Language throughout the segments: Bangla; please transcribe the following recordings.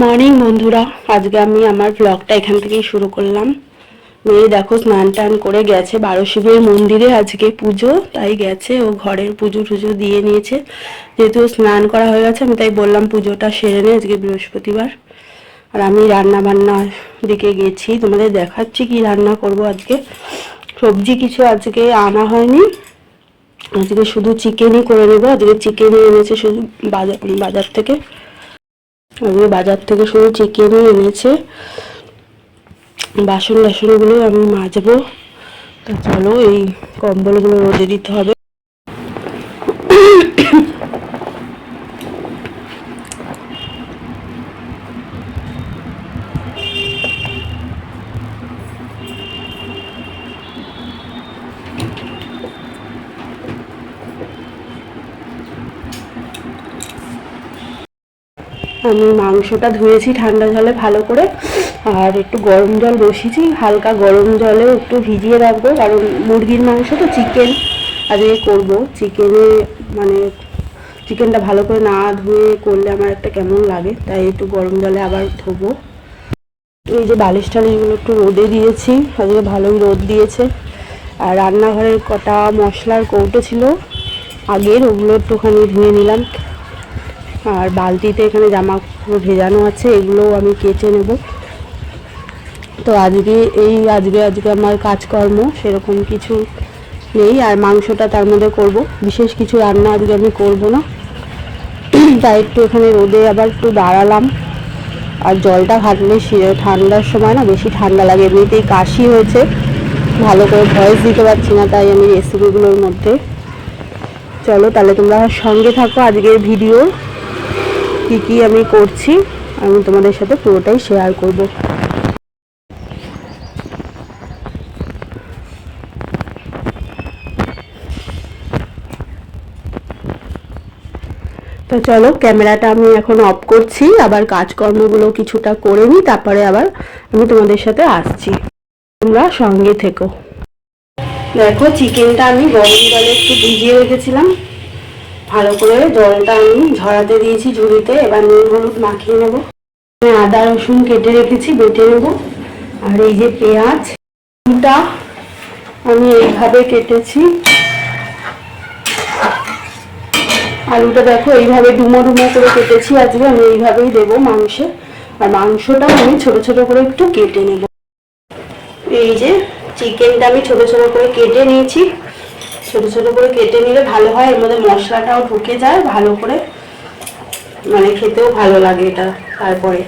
মর্নিং বন্ধুরা। আজকে আমি আমার ব্লগটা এখান থেকেই শুরু করলাম। মেয়ে দেখো, স্নান টান করে গেছে বারো শিবের মন্দিরে আজকে পুজো, তাই গেছে। ও ঘরের পুজো টুজো দিয়ে নিয়েছে। যেহেতু স্নান করা হয়ে গেছে, আমি তাই বললাম পুজোটা সেরে নে আজকে বৃহস্পতিবার। আর আমি রান্না বান্নার দিকে গেছি। তোমাদের দেখাচ্ছি কি রান্না করব আজকে। সবজি কিছু আজকে আনা হয়নি। আজকে শুধু চিকেনই করে নেব। আজকে চিকেনই এনেছে শুধু বাজার বাজার থেকে। আজকে বাজার থেকে শুধু চিকেনই এনেছে। বাসন টাসনগুলো আমি মাজবো। তা চলো এই কম্বলগুলো রোদে দিতে হবে। আমি মাংসটা ধুয়েছি ঠান্ডা জলে ভালো করে, আর একটু গরম জল বসিয়েছি, হালকা গরম জলে একটু ভিজিয়ে রাখব, কারণ মুরগির মাংস তো চিকেন। আজকে করব, চিকেনে মানে চিকেনটা ভালো করে না ধুয়ে করলে আমার একটা কেমন লাগে, তাই একটু গরম জলে আবার ধোবো। এই যে বালিশ টালিশগুলো একটু রোদে দিয়েছি আজকে ভালোই রোদ দিয়েছে। আর রান্নাঘরের কটা মশলার কৌটো ছিল, আগের ওগুলো একটুখানি ধুয়ে নিলাম। আর বালতিতে এখানে জামা কাপড় ভেজানো আছে, এগুলোও আমি কেচে নেব। তো আজকে এই, আজকে আজকে আমার কাজকর্ম, সেরকম কিছু নেই। আর মাংসটা তার মধ্যে করব। বিশেষ কিছু রান্না আজকে আমি করব না। তাই একটু এখানে রোদে আবার একটু দাঁড়ালাম। আর জলটা ঘাটলে ঠান্ডার সময় না বেশি ঠান্ডা লাগে। এমনিতেই কাশি হয়েছে। ভালো করে ভয়েস দিতে পারছি না, তাই আমি রেসিপিগুলোর মধ্যে। চলো তাহলে তোমরা সঙ্গে থাকো আজকের ভিডিও। কি কি আমি করছি, আমি তোমাদের সাথে পুরোটাই শেয়ার করব। তো চলো, ক্যামেরাটা আমি এখন অফ করছি, আবার কাজকর্মগুলো কিছুটা করে নিই, তারপরে আবার আমি তোমাদের সাথে আসছি। তোমরা সঙ্গে থেকো। দেখো চিকেনটা আমি গরম জলে একটু ভিজিয়ে রেখেছিলাম। ভালো করে জলটা আমি ঝরাতে দিয়েছি ঝুড়িতে। এবার নুন, হলুদ মাখিয়ে নেব। আদা, রসুন কেটে রেখেছি, বেটে নেব। আর এই যে পেঁয়াজ আলুটা আমি এইভাবে কেটেছি। আলুটা দেখো, এইভাবে ডুমো ডুমো করে কেটেছি। আজকে আমি এইভাবেই দেবো মাংসে। আর মাংসটা আমি ছোট ছোট করে একটু কেটে নেব। এই যে চিকেনটা আমি ছোট ছোট করে কেটে নিয়েছি। ছোট ছোট করে কেটে নিলে ভালো হয়, এর মধ্যে মশলাটাও ঢুকে যায়, ভালো করে। মানে খেতেও ভালো লাগে এটা তারপরে।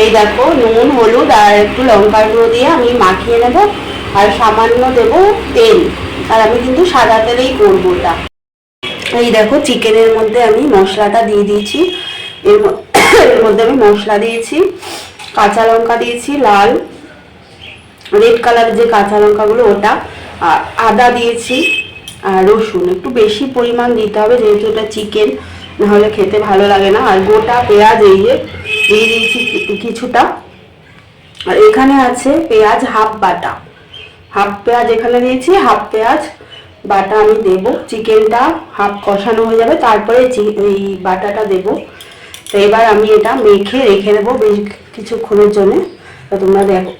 এই দেখো, নুন, হলুদ আর একটু লঙ্কার গুঁড়ো দিয়ে আমি মাখিয়ে নেব আর সামান্য দেব তেল। আর আমি কিন্তু সাদা তেলেই করব ওটা এই দেখো, চিকেনের মধ্যে আমি মশলাটা দিয়ে দিয়েছি। এর মধ্যে আমি মশলা দিয়েছি, কাঁচা লঙ্কা দিয়েছি, লাল। রেড কালার যে কাঁচা লঙ্কাগুলো, ওটা। আদা দিয়েছি, আর রসুন। একটু বেশি পরিমাণ দিতে হবে, যেহেতু এটা চিকেন নাহলে খেতে ভালো লাগে না। আর গোটা পেঁয়াজ, এই যে দিয়ে দিয়েছি কিছুটা। আর এখানে আছে পেঁয়াজ হাফ বাটা। হাফ পেঁয়াজ এখানে দিয়েছি, হাফ পেঁয়াজ বাটা আমি দেব। চিকেনটা হাফ কষানো হয়ে যাবে, তারপরে এই বাটাটা দেব। তো এবার আমি এটা মেখে রেখে দেবো বেশ কিছুক্ষণের জন্য। তো তোমরা দেখো,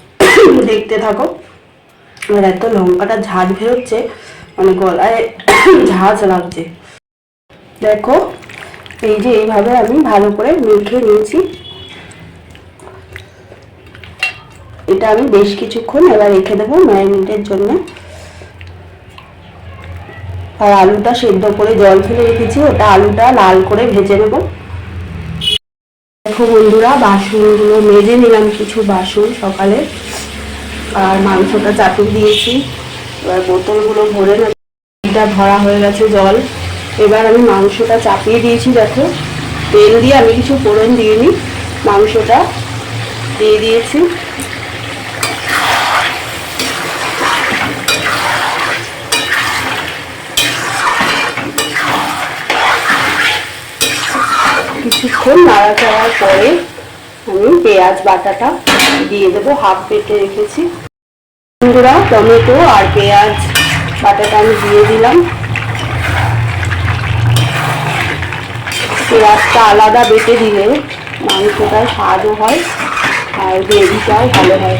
দেখতে থাকো। আর এত লঙ্কাটা ঝাঁজ বেরোচ্ছে মানে গলায় ঝাঁজ লাগছে। দেখো, এই যে এইভাবে আমি ভালো করে মেখে নিয়েছি। এটা আমি বেশ কিছুক্ষণ এবার রেখে দেবো নয় মিনিটের জন্য। আর আলুটা সেদ্ধ করে জল ফেলে রেখেছি, ওটা আলুটা লাল করে ভেজে নেব। দেখো বন্ধুরা, বাসনগুলো মেজে নিলাম কিছু বাসন সকালে। আর মাংসটা চাপিয়ে দিয়েছি। এবার বোতলগুলো ভরে নেব। এটা ভরা হয়ে গেছে জল। এবার আমি মাংসটা চাপিয়ে দিয়েছি, দেখো। তেল দিয়ে আমি কিছু ফোড়ন দিইনি। মাংসটা দিয়ে দিয়েছি। কিছুক্ষণ নাড়াচাড়ার পরে আমি পেঁয়াজ বাটাটা দিয়ে দেবো হাফ পেটে রেখেছি। বন্ধুরা, টমেটো আর পেঁয়াজ, বাটাটা আমি দিয়ে দিলাম। পেঁয়াজটা আলাদা বেটে দিলে মাংসটায় স্বাদও হয় আর গ্রেভিটাও ভালো হয়।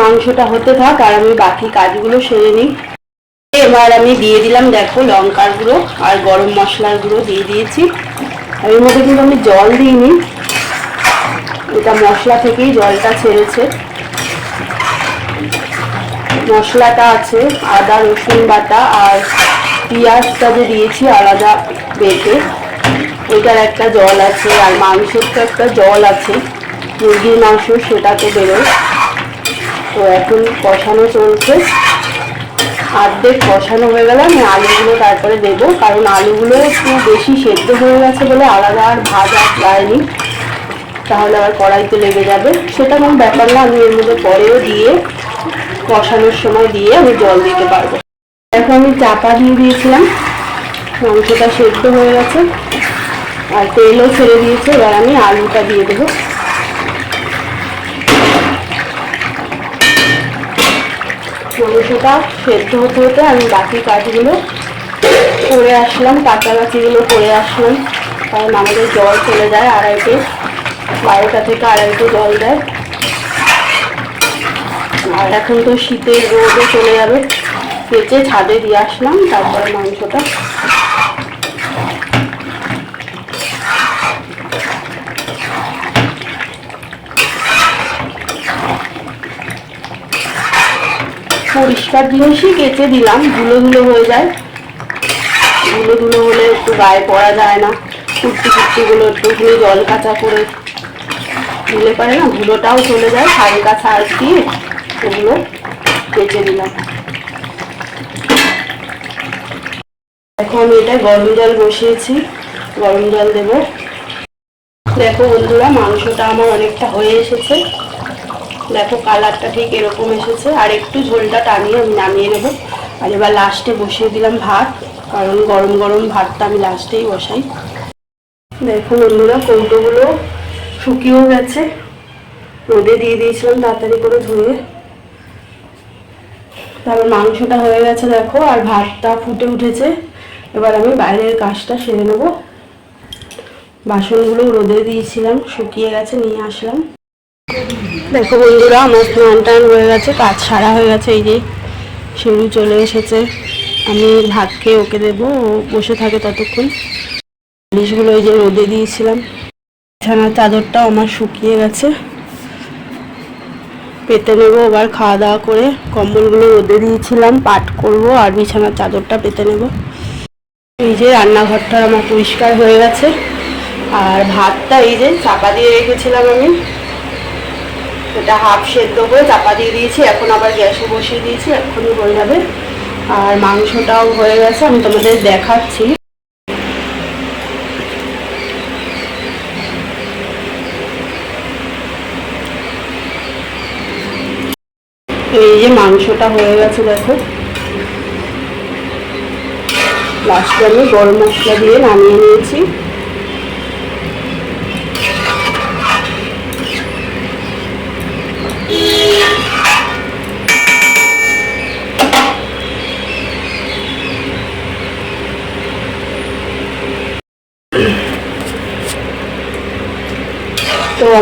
মাংসটা হতে থাক আর আমি বাকি কাজগুলো সেরে নিই। এবার আমি দিয়ে দিলাম, দেখো লঙ্কার গুঁড়ো আর গরম মশলার গুঁড়ো দিয়ে দিয়েছি। আর এর মধ্যে কিন্তু আমি জল দিইনি। এটা মশলা থেকেই জলটা ছেড়েছে। মশলাটা আছে, আদা, রসুন বাটা আর পেঁয়াজটা যে দিয়েছি আলাদা বেটে। ওইটার একটা জল আছে আর মাংসের তো একটা জল আছে। মুরগির মাংস সেটা তো বেরোয়। তো এখন কষানো চলছে। আর্ধেক কষানো হয়ে গেলে আমি আলুগুলো তারপরে দেবো, কারণ আলুগুলো একটু বেশি সেদ্ধ হয়ে গেছে বলে আলাদা আর ভাজা যায়নি। তাহলে আবার কড়াইতে লেগে যাবে। সেটা কোনো ব্যাপার না, আমি এর মধ্যে পরেও দিয়ে, কষানোর সময় দিয়ে আমি জল দিতে পারব। এখন আমি চাপা দিয়ে দিয়েছিলাম, মাংসটা সেদ্ধ হয়ে গেছে, আর তেলও ছেড়ে দিয়েছে, এবার আমি আলুটা দিয়ে দেবো। মাংসটা সেদ্ধ হতে হতে আমি বাকি কাজগুলো করে আসলাম, কাঁচাকাচিগুলো করে আসলাম। কারণ আমাদের জল চলে যায় আড়াইটে, বারোটা থেকে আড়াইটে জল দেয়। আর এখন তো শীতের রোদও চলে যাবে। কেচে ছাদে দিয়ে আসলাম, তারপরে মাংসটা। পরিষ্কার জিনিসই কেচে দিলাম, ধুলো ধুলো হয়ে যায়। ধুলো ধুলো হলে একটু গায়ে পড়া যায় না। কুর্তি কুর্তিগুলো একটুখানি জল কাঁচা করে দিলে পারে না, ধুলোটাও চলে যায় হালকা সার্ফ দিয়ে ওগুলো কেচে দিলাম। এখন আমি এটা গরম জল বসিয়েছি, গরম জল দেব। দেখো বন্ধুরা, মাংসটা আমার অনেকটা হয়ে এসেছে। দেখো কালারটা ঠিক এরকম এসেছে। আর একটু ঝোলটা টানিয়ে আমি নামিয়ে নেব। আর এবার লাস্টে বসিয়ে দিলাম ভাত, কারণ গরম গরম ভাতটা আমি লাস্টেই বসাই। দেখো বন্ধুরা, কৌটোগুলো শুকিয়েও গেছে। রোদে দিয়ে দিয়েছিলাম তাড়াতাড়ি করে ধুয়ে। তারপর মাংসটা হয়ে গেছে দেখো, আর ভাতটা ফুটে উঠেছে। এবার আমি বাইরের কাজটা সেরে নেব। বাসনগুলো রোদে দিয়েছিলাম, শুকিয়ে গেছে, নিয়ে আসলাম। দেখো বন্ধুরা, আমার স্নান টান হয়ে গেছে, কাজ সারা হয়ে গেছে, এই যে সিঁড়ি চলে এসেছে। আমি ভাত খেয়ে ওকে দেবো, ও বসে থাকে ততক্ষণ। জিনিসগুলো ওই যে রোদে দিয়েছিলাম। বিছানার চাদরটাও আমার শুকিয়ে গেছে। পেতে নেব আবার খাওয়া দাওয়া করে। কম্বলগুলো রোদে দিয়েছিলাম, পাট করব আর বিছানার চাদরটা পেতে নেব। এই যে রান্নাঘরটা আমার পরিষ্কার হয়ে গেছে। আর ভাতটা এই যে চাপা দিয়ে রেখেছিলাম আমি। এটা হাফ সেদ্ধ করে চাপা দিয়ে দিয়েছি, এখন আবার গ্যাসে বসিয়ে দিয়েছি এখনই হয়ে যাবে। আর মাংসটাও হয়ে গেছে, আমি তোমাদের দেখাচ্ছি। এই যে মাংসটা হয়ে গেছে, দেখো। লাস্টে আমি গরম মশলা দিয়ে নামিয়ে নিয়েছি।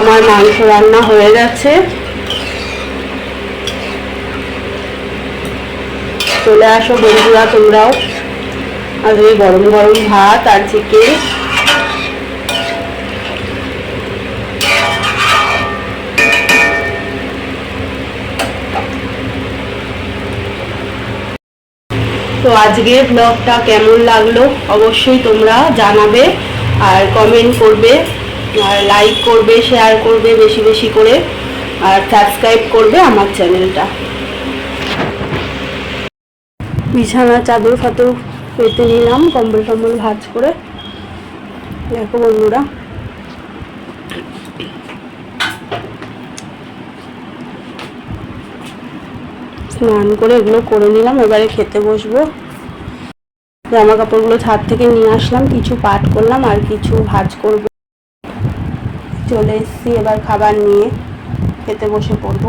আমার মাংস রান্না হয়ে গেছে। চলে আসো বন্ধুরা তোমরাও। আজকে গরম গরম ভাত আর চিকেন তো আজকে ব্লগটা কেমন লাগল অবশ্যই তোমরা জানাবে আর কমেন্ট করবে। আর লাইক করবে শেয়ার করবে বেশি বেশি করে আর সাবস্ক্রাইব করবে আমার চ্যানেলটা বিছানা, চাদর ফাদর পেতে নিলাম, কম্বল টম্বল ভাজ করে। দেখো বন্ধুরা। স্নান করে এগুলো করে নিলাম, এবারে খেতে বসবো। জামা কাপড়গুলো ছাদ থেকে নিয়ে আসলাম, কিছু পাট করলাম আর কিছু ভাজ করব। চলে এসেছি এবার খাবার নিয়ে খেতে বসে পড়ব।